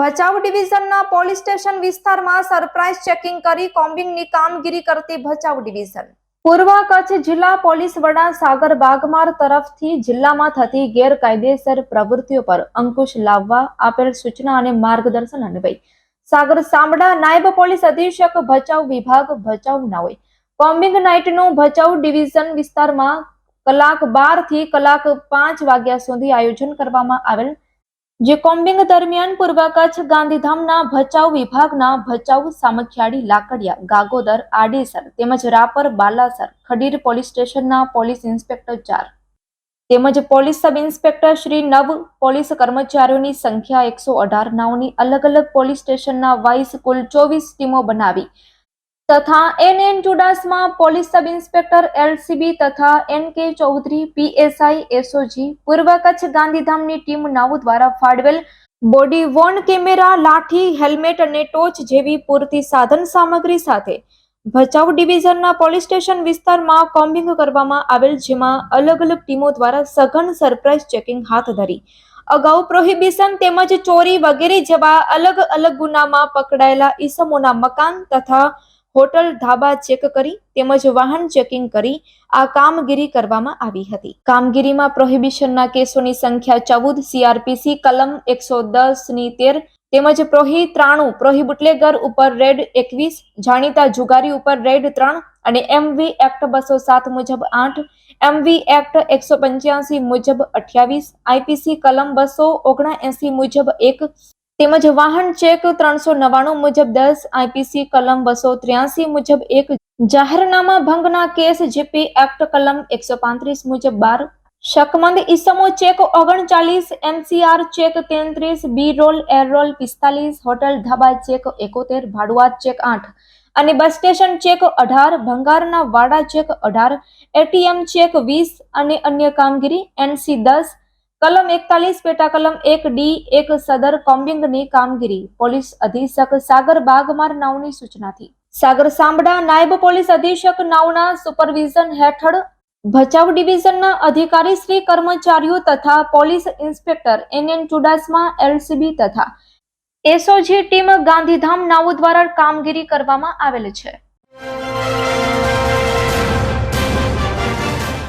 ભચાઉ ડિવિઝનના police station વિસ્તારમાં surprise checking કરી કોમ્બિંગની કામગીરી કરતી ભચાઉ ડિવિઝન. પૂર્વ કચ્છ જિલ્લા પોલીસ વડા સાગર બાગમાર તરફથી જિલ્લામાં થતી ગેરકાયદેસર પ્રવૃત્તિઓ પર અંકુશ લાવવા આપેલ સૂચના અને માર્ગદર્શન અન્વયે સાગર સામડા નાયબ પોલીસ અધિક્ષક ભચાઉ વિભાગ ભચાઉ નાઓએ કોમ્બિંગ નાઇટનું ભચાઉ ડિવિઝન વિસ્તારમાં કલાક બારથી કલાક પાંચ વાગ્યા સુધી આયોજન કરવામાં આવેલ જે દરમિયાન પૂર્વ કચ્છ ગાંધીધામના ભચાઉ વિભાગના ભચાઉ સામખિયાળી લાકડિયા, ગાગોદર, આડેસર તેમજ રાપર, બાલાસર, ખડીર પોલીસ સ્ટેશનના પોલીસ ઇન્સ્પેક્ટર ચાર. તેમજ પોલીસ સબ ઇન્સ્પેક્ટર શ્રી નવ પોલીસ કર્મચારીઓની સંખ્યા એકસો અઢાર નાઓની અલગ અલગ પોલીસ સ્ટેશનના વાઇસ કુલ ચોવીસ ટીમો બનાવી તથા N N Chudasama police sub inspector LCB તથા N K Chaudhary PSI SOG પૂર્વ કચ્છ ગાંધીધામની ટીમ નાઉ દ્વારા ફાળવેલ body worn camera, lathi, helmet અને ટોચ જેવી પૂરતી સાધન સામગ્રી સાથે ભચાઉ ડિવિઝનના પોલીસ સ્ટેશન વિસ્તારમાં કોમ્બિંગ કરવામાં આવેલ જેમાં અલગ અલગ ટીમો દ્વારા સઘન સરપ્રાઇઝ ચેકિંગ હાથ ધરી. અગાઉ પ્રોહિબિશન તેમજ ચોરી વગેરે જેવા અલગ અલગ ગુનામાં પકડાયેલા ઈસમોના મકાન તથા હોટલ ધાબા ચેક કરી તેમજ વાહન ચેકિંગ કરી આ કામગીરી કરવામાં આવી હતી. કામગીરીમાં પ્રોહિબિશનના કેસોની સંખ્યા ચૌદ સીઆરપીસી કલમ એકસો ની તેર તેમજ પ્રોહી ત્રાણું, પ્રોહી બુટલેગર ઉપર રેડ એકવીસ, જાણીતા જુગારી ઉપર રેડ ત્રણ અને એમવી એક્ટ બસો સાત મુજબ આઠ એમવી એક્ટ એકસો પંચ્યાસી મુજબ અઠ્યાવીસ આઈપીસી કલમ બસો ઓગણએસી મુજબ એક તેમજ વાહન ચેક ત્રણસો નવ્વાણું મુજબ દસ આઈપીસી કલમ બસો ત્ર્યાસી મુજબ એક, જાહેરનામા ભંગના કેસ જીપી એક્ટ કલમ એકસો પાંત્રીસ મુજબ બાર, શકમંદ ઇસમો ચેક ઓગણચાલીસ, એનસીઆર ચેક તેત્રીસ, બી રોલ, એર રોલ પિસ્તાલીસ, હોટલ ધાબા ચેક એકોતેર ભાડુઆત ચેક આઠ અને બસ સ્ટેશન ચેક અઢાર, ભંગારના વાડા ચેક અઢાર, એટીએમ ચેક વીસ અને અન્ય કામગીરી એનસી દસ કલમ એકતાલીસ પેટા કલમ એક ડી, એક સદર કોમ્બિંગની કામગીરી. પોલીસ અધિક્ષક સાગર બાગમાર નાવની સૂચનાથી. સાગર સાંબડા નાયબ પોલીસ અધિક્ષક નાવના સુપરવિઝન હેઠળ ભચાઉ ડિવિઝનના અધિકારી શ્રી કર્મચારીઓ તથા police inspector N N Chudasama LCB તથા એસઓજી ટીમ ગાંધીધામ નાઉ દ્વારા કામગીરી કરવામાં આવેલ છે.